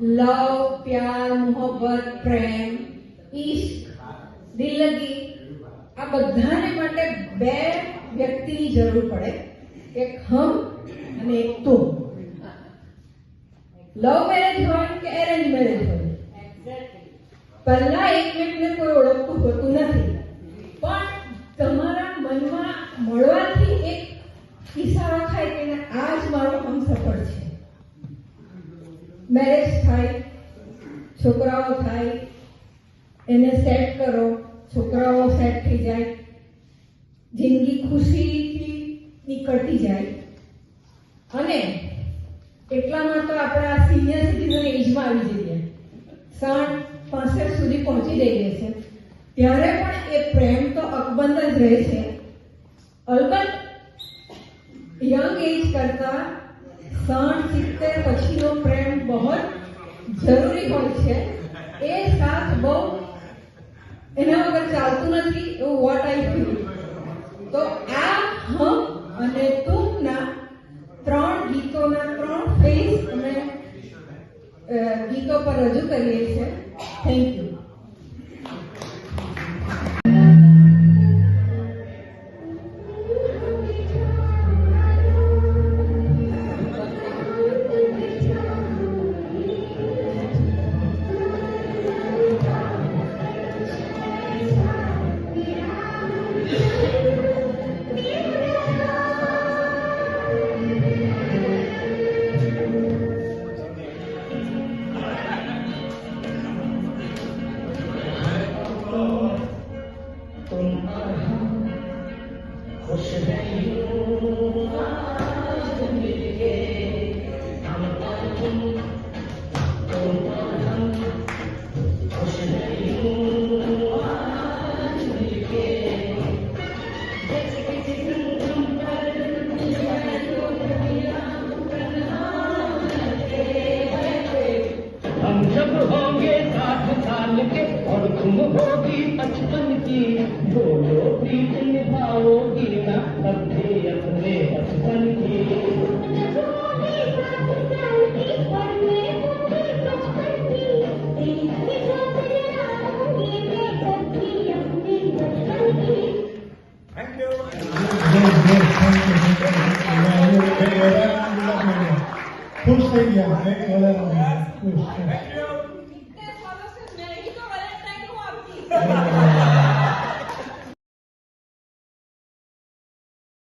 લવ પ્યાર મોહબ્બત પ્રેમ. ઈશ્ક, દિલગી, આ બધાને માટે બે વ્યક્તિની જરૂર પડે. એક હમ અને એક તું લવ મેરેજ હોય કે એરેન્જ મેરેજ હોય? પહેલા એકમેકને કોઈ ઓળખતું હોતું નથી. પણ તમારા મનમાં મળવાથી એક ઈશારો થાય કે આ જ મારો હમસફર છે. મેરેજ થાય, છોકરાઓ થાય, એને સેટ કરો, છોકરાઓ સેટ થઈ જાય, જિંદગી ખુશીથી નીકળતી જાય. અને એટલામાં તો આપણા સિનિયર સિટીઝન એજમાં આવી જઈએ. સાઠ, પાસઠ સુધી પહોંચી જઈએ છે ત્યારે પણ એ પ્રેમ તો અકબંધ જ રહે છે. અલબત્ત યંગ એજ કરતા સાઠ, સિત્તેર પછીનો પ્રેમ જરૂરી હોય છે. એ સાથ બહુ એના વગર ચાલતું નથી એવું વોટ આઈ ફીલ તો આ હમ અને તુમના ત્રણ ગીતોના ત્રણ ફેઝ અમે ગીતો પર રજૂ કરીએ છીએ. થેન્ક યુ خوش तुम होगी बचपन की बोलो प्रीत निभाओगी ना अपने अपने बचपन की Thank you. Thank you. Thank you. Thank you.